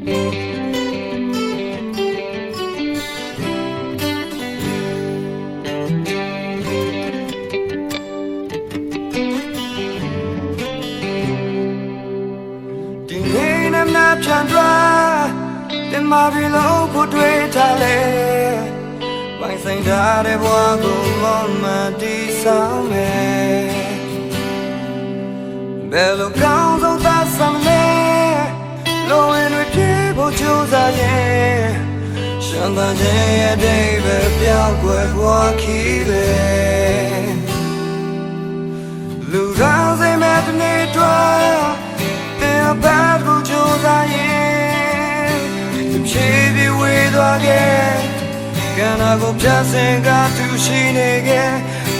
ဒီနေ့နဲ့မဖြန်သွားတင်မာပြီလို့ကိုတွေ့ထားလေဝိုင်းဆိုင်ထားတဲ့ဘဝကိုမမတီးဆောင်မယ်ဘယ်လိုကောင်း ပြေဖို့ကြိုးစားရဲ့ရှမ်းသာခြင်းရဲ့ဒိဗ္ဗေပြောင်းွယ်ဘဝခီးပဲလူကောင်းစိတ်မဲ့တနေ့တွားတင်ဘတ်ကိုကြိုးစားရဲ့ဖြည်းဖြည်းဝေးသွားခဲ့ကန္နာကိုပြဆင်ကသူရှိနေခဲ့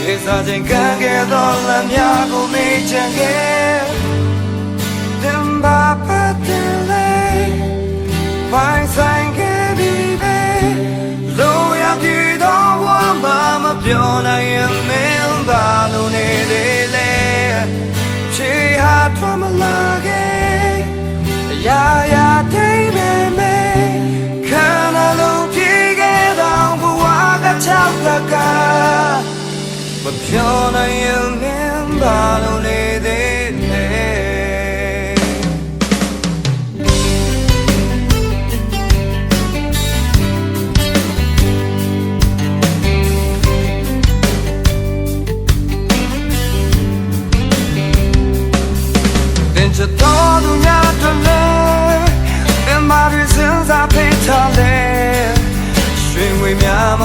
ရေစားခြင်းကံခဲ့သောလမ်းများကိုမေ့ချင်ခဲ့ ပြောနိုင်ရင်မင်းပါလို့နေသေးလေချေဟာထွမ်းမလာခဲ့အရာရာတိမ်မဲမဲခန္ဓာလုံးပြေခဲ့တော့ဘဝကချောက်လကမပြောနိုင်ရင်မင်း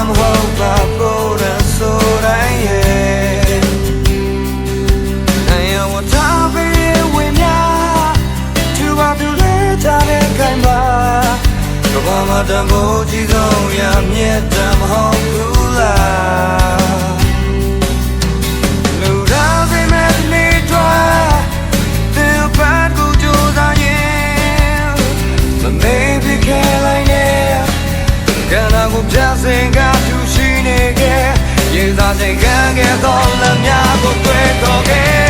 များမမဟုတ်ပါကိုယ်ရဆိုတိုင်းရဲ့နိုင်ရဝတာပေးဝေများသူပါသူလဲကြတဲ့ခိုင်ပါကဘာမတန်ဖို့ကြီးဆုံးရမြတ်တမဟုတ်ဘူးလားလူသားစိတ်မဲ့ဒီနေ့တွားတင်ပတ်ကိုကြိုးစားရင်မမေ့ပြခဲလိုက်နဲ့ကန္နာကိုပြစင်က သူရှိနေခဲ့ရေစားစိတ်ကံခဲ့သောလမ်းများကိုတွေ့တော့ခဲ့